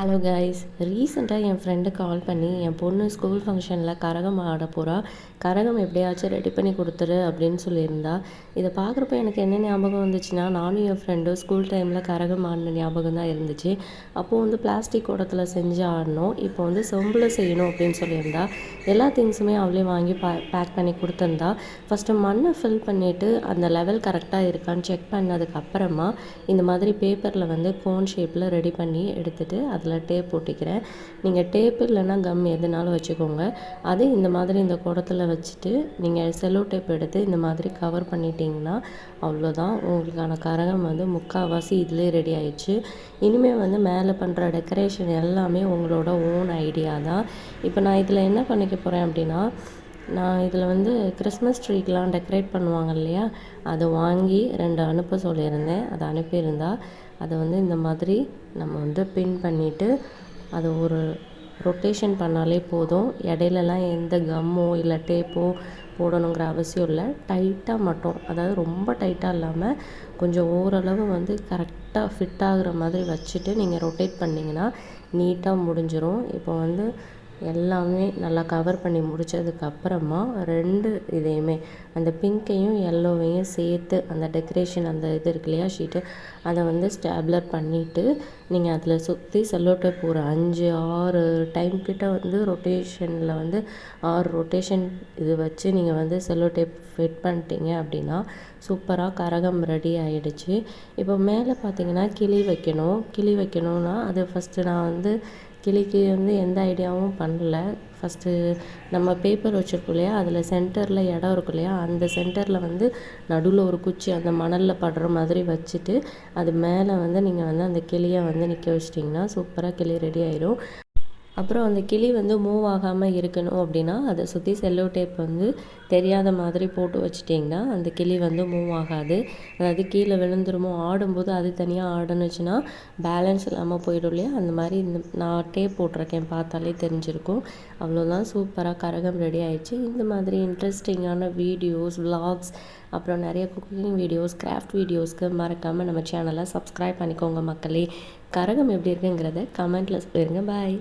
Hello guys ரீசெண்டாக என் friend call பண்ணி என் பொண்ணு ஸ்கூல் ஃபங்க்ஷனில் கரகம் ஆட போகிறா கரகம் எப்படியாச்சும் ரெடி பண்ணி கொடுத்துரு அப்படின்னு சொல்லியிருந்தா. இதை பார்க்குறப்ப எனக்கு என்ன ஞாபகம் வந்துச்சுன்னா நானும் என் ஃப்ரெண்டும் ஸ்கூல் டைமில் கரகம் ஆடின ஞாபகம் தான் இருந்துச்சு. அப்போது வந்து பிளாஸ்டிக் குடத்தில் செஞ்சு ஆடணும். இப்போ வந்து சொம்பில் செய்யணும் அப்படின்னு சொல்லியிருந்தா. எல்லா திங்ஸுமே அவளே வாங்கி பா பேக் பண்ணி கொடுத்துருந்தா. ஃபஸ்ட்டு மண்ணை ஃபில் பண்ணிவிட்டு அந்த லெவல் கரெக்டாக இருக்கான்னு செக் பண்ணதுக்கப்புறமா இந்த மாதிரி பேப்பரில் வந்து கோன் ஷேப்பில் ரெடி பண்ணி எடுத்துகிட்டு அதில் டேப் ஒட்டிக்கிறேன் நீங்கள் டேப் இல்லைன்னா கம் எதுனாலும் வச்சுக்கோங்க. அது இந்த மாதிரி இந்த குடத்தில் வச்சுட்டு நீங்கள் செல்லோ டேப் எடுத்து இந்த மாதிரி கவர் பண்ணிட்டீங்கன்னா அவ்வளோதான் உங்களுக்கான கரகம் வந்து முக்கால்வாசி இதிலே ரெடி ஆயிடுச்சு. இனிமேல் வந்து மேலே பண்ணுற டெக்கரேஷன் எல்லாமே உங்களோட ஓன் ஐடியா தான். இப்போ நான் இதில் என்ன பண்ணிக்க போகிறேன் அப்படின்னா நான் இதில் வந்து கிறிஸ்மஸ் ட்ரீக்கெலாம் டெக்கரேட் பண்ணுவாங்க இல்லையா? அதை வாங்கி ரெண்டு அனுப்ப சொல்லியிருந்தேன். அதை அனுப்பியிருந்தா அதை வந்து இந்த மாதிரி நம்ம வந்து பின் பண்ணிவிட்டு அதை ஒரு ரொட்டேஷன் பண்ணாலே போதும். இடையிலலாம் எந்த கம்மோ இல்லை டேப்போ போடணுங்கிற அவசியம் இல்லை. டைட்டாக மட்டும் அதாவது ரொம்ப டைட்டாக இல்லாமல் கொஞ்சம் ஓரளவு வந்து கரெக்டாக ஃபிட் ஆகுற மாதிரி வச்சுட்டு நீங்கள் ரொட்டேட் பண்ணிங்கன்னா நீட்டாக முடிஞ்சிடும் இப்போ வந்து எல்லாமே நல்லா கவர் பண்ணி முடித்ததுக்கப்புறமா ரெண்டு இதையுமே அந்த பிங்க்கையும் எல்லோவையும் சேர்த்து அந்த டெக்கரேஷன் அந்த இது இருக்கு இல்லையா ஷீட்டு அதை வந்து ஸ்டாப்லர் பண்ணிவிட்டு நீங்கள் அதில் சுற்றி செல்லோ டேப் ஒரு அஞ்சு ஆறு டைம் கிட்ட வந்து ரொட்டேஷனில் வந்து ஆறு ரொட்டேஷன் இது வச்சு நீங்கள் வந்து செல்லோ டேப் ஃபிட் பண்ணிட்டீங்க அப்படின்னா சூப்பராக கரகம் ரெடி ஆகிடுச்சு இப்போ மேலே பார்த்தீங்கன்னா கிளி வைக்கணும். கிளி வைக்கணும்னா அது ஃபஸ்ட்டு நான் வந்து கிளிக்கு வந்து எந்த ஐடியாவும் பண்ணல. ஃபஸ்ட்டு நம்ம பேப்பர் வச்சுருக்கோம் இல்லையா? அதில் சென்டரில் இடம் இருக்கும் இல்லையா? அந்த சென்டரில் வந்து நடுவில் ஒரு குச்சி அந்த மணலில் படுற மாதிரி வச்சுட்டு அது மேலே வந்து நீங்கள் வந்து அந்த கிளியை வந்து நிற்க வச்சிட்டிங்கன்னா சூப்பராக கிளி ரெடி ஆயிடும் அப்புறம் அந்த கிளி வந்து மூவ் ஆகாமல் இருக்கணும் அப்படின்னா அதை சுற்றி செல்லோ டேப் வந்து தெரியாத மாதிரி போட்டு வச்சிட்டிங்கன்னா அந்த கிளி வந்து மூவ் ஆகாது. அதாவது கீழே விழுந்துருமோ ஆடும்போது அது தனியாக ஆடணுச்சுன்னா பேலன்ஸ் இல்லாமல் போயிடும் இல்லையா? அந்த மாதிரி இந்த நான் டேப் போட்டிருக்கேன் பார்த்தாலே தெரிஞ்சிருக்கும். அவ்வளோதான் சூப்பராக கரகம் ரெடி ஆயிடுச்சு. இந்த மாதிரி இன்ட்ரெஸ்டிங்கான வீடியோஸ் விலாக்ஸ் அப்புறம் நிறைய குக்கிங் வீடியோஸ் கிராஃப்ட் வீடியோஸ்க்கு மறக்காமல் நம்ம சேனலை சப்ஸ்கிரைப் பண்ணிக்கோங்க மக்களே. கரகம் எப்படி இருக்குங்கிறத கமெண்ட்டில் சொல்லிடுங்க பாய்